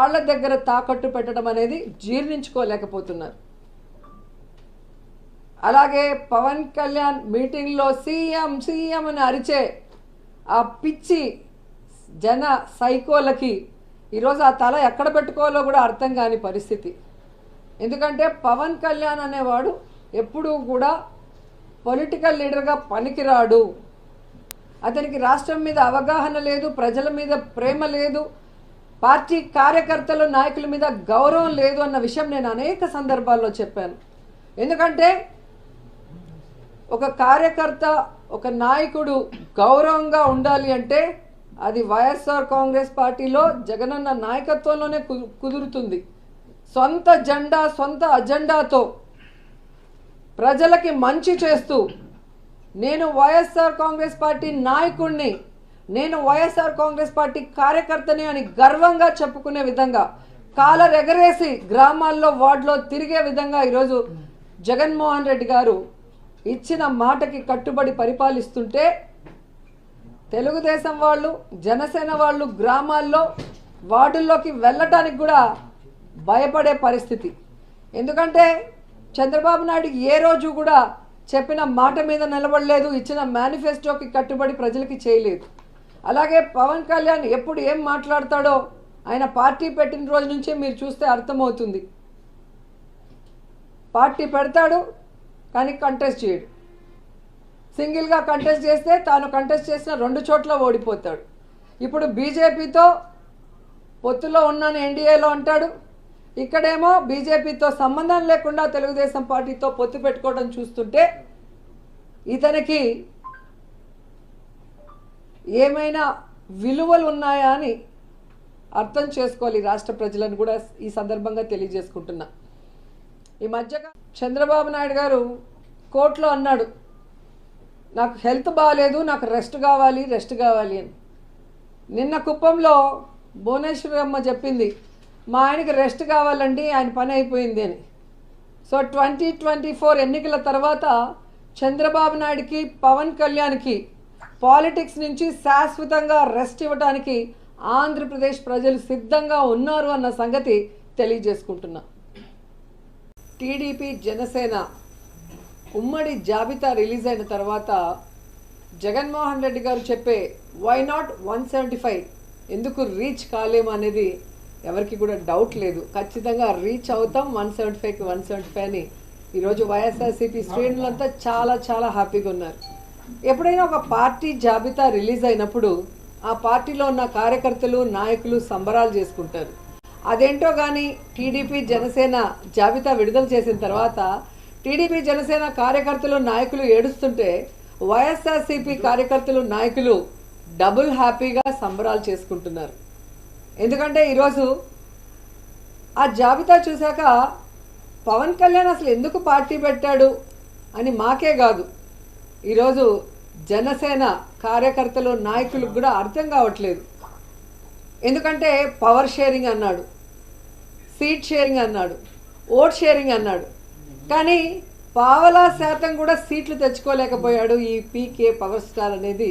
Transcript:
వాళ్ళ దగ్గర తాకట్టు పెట్టడం అనేది జీర్ణించుకోలేకపోతున్నారు. అలాగే పవన్ కళ్యాణ్ మీటింగ్లో సీఎం సీఎం అని అరిచే ఆ పిచ్చి జన సైకోలకి ఈరోజు ఆ తల ఎక్కడ పెట్టుకోవాలో కూడా అర్థం కాని పరిస్థితి. ఎందుకంటే పవన్ కళ్యాణ్ అనేవాడు ఎప్పుడూ కూడా పొలిటికల్ లీడర్గా పనికిరాడు. అతనికి రాష్ట్రం మీద అవగాహన లేదు ప్రజల మీద ప్రేమ లేదు పార్టీ కార్యకర్తలు నాయకుల మీద గౌరవం లేదు అన్న విషయం నేను అనేక సందర్భాల్లో చెప్పాను. ఎందుకంటే ఒక కార్యకర్త ఒక నాయకుడు గౌరవంగా ఉండాలి అంటే అది వైఎస్ఆర్ కాంగ్రెస్ పార్టీలో జగనన్న నాయకత్వంలోనే కుదురుతుంది. సొంత జెండా సొంత అజెండాతో ప్రజలకి మంచి చేస్తూ నేను వైఎస్ఆర్ కాంగ్రెస్ పార్టీ నాయకుడిని నేను వైఎస్ఆర్ కాంగ్రెస్ పార్టీ కార్యకర్తని అని గర్వంగా చెప్పుకునే విధంగా కాలర్ ఎగరేసి గ్రామాల్లో వార్డులో తిరిగే విధంగా ఈరోజు జగన్మోహన్ రెడ్డి గారు ఇచ్చిన మాటకి కట్టుబడి పరిపాలిస్తుంటే తెలుగుదేశం వాళ్ళు జనసేన వాళ్ళు గ్రామాల్లో వార్డుల్లోకి వెళ్ళటానికి కూడా భయపడే పరిస్థితి. ఎందుకంటే చంద్రబాబు నాయుడు ఏ రోజు కూడా చెప్పిన మాట మీద నిలబడలేదు ఇచ్చిన మేనిఫెస్టోకి కట్టుబడి ప్రజలకి చేయలేదు. అలాగే పవన్ కళ్యాణ్ ఎప్పుడు ఏం మాట్లాడతాడో ఆయన పార్టీ పెట్టిన రోజు నుంచే మీరు చూస్తే అర్థమవుతుంది. పార్టీ పెడతాడు కానీ కంటెస్ట్ చేయడు. సింగిల్గా కంటెస్ట్ చేస్తే తాను కంటెస్ట్ చేసిన రెండు చోట్ల ఓడిపోతాడు. ఇప్పుడు బీజేపీతో పొత్తులో ఉన్నాను ఎన్డీఏలో అంటాడు. ఇక్కడేమో బీజేపీతో సంబంధం లేకుండా తెలుగుదేశం పార్టీతో పొత్తు పెట్టుకోవడం చూస్తుంటే ఇతనికి ఏమైనా విలువలు ఉన్నాయా అని అర్థం చేసుకోవాలి రాష్ట్ర ప్రజలను కూడా ఈ సందర్భంగా తెలియజేసుకుంటున్నా. ఈ మధ్య చంద్రబాబు నాయుడు గారు కోర్టులో అన్నాడు నాకు హెల్త్ బాగాలేదు నాకు రెస్ట్ కావాలి రెస్ట్ కావాలి అని. నిన్న కుప్పంలో భువనేశ్వరమ్మ చెప్పింది మా ఆయనకి రెస్ట్ కావాలండి ఆయన పని అయిపోయింది అని. సో ట్వంటీ ట్వంటీ ఫోర్ ఎన్నికల తర్వాత చంద్రబాబు నాయుడుకి పవన్ కళ్యాణ్కి పాలిటిక్స్ నుంచి శాశ్వతంగా రెస్ట్ ఇవ్వడానికి ఆంధ్రప్రదేశ్ ప్రజలు సిద్ధంగా ఉన్నారు అన్న సంగతి తెలియజేసుకుంటున్నా. టీడీపీ జనసేన ఉమ్మడి జాబితా రిలీజ్ అయిన తర్వాత జగన్మోహన్ రెడ్డి గారు చెప్పే why not one seventy five ఎందుకు రీచ్ కాలేము అనేది ఎవరికి కూడా డౌట్ లేదు. ఖచ్చితంగా రీచ్ అవుతాం వన్ సెవెంటీ ఫైవ్కి వన్ సెవెంటీ ఫైవ్ అని. ఈరోజు వైఎస్ఆర్సీపీ శ్రేణులంతా చాలా చాలా హ్యాపీగా ఉన్నారు. ఎప్పుడైనా ఒక పార్టీ జాబితా రిలీజ్ అయినప్పుడు ఆ పార్టీలో ఉన్న కార్యకర్తలు నాయకులు సంబరాలు చేసుకుంటారు. అదేంటో కానీ టీడీపీ జనసేన జాబితా విడుదల చేసిన తర్వాత టీడీపీ జనసేన కార్యకర్తలు నాయకులు ఏడుస్తుంటే వైఎస్ఆర్సీపీ కార్యకర్తలు నాయకులు డబుల్ హ్యాపీగా సంబరాలు చేసుకుంటున్నారు. ఎందుకంటే ఈరోజు ఆ జాబితా చూశాక పవన్ కళ్యాణ్ అసలు ఎందుకు పార్టీ పెట్టాడు అని మాకే కాదు. ఈరోజు జనసేన కార్యకర్తలు నాయకులకు కూడా అర్థం కావట్లేదు. ఎందుకంటే పవర్ షేరింగ్ అన్నాడు సీట్ షేరింగ్ అన్నాడు ఓట్ షేరింగ్ అన్నాడు. కానీ పావలా శాతం కూడా సీట్లు తెచ్చుకోలేకపోయాడు ఈ పీకే పవర్ స్టార్ అనేది.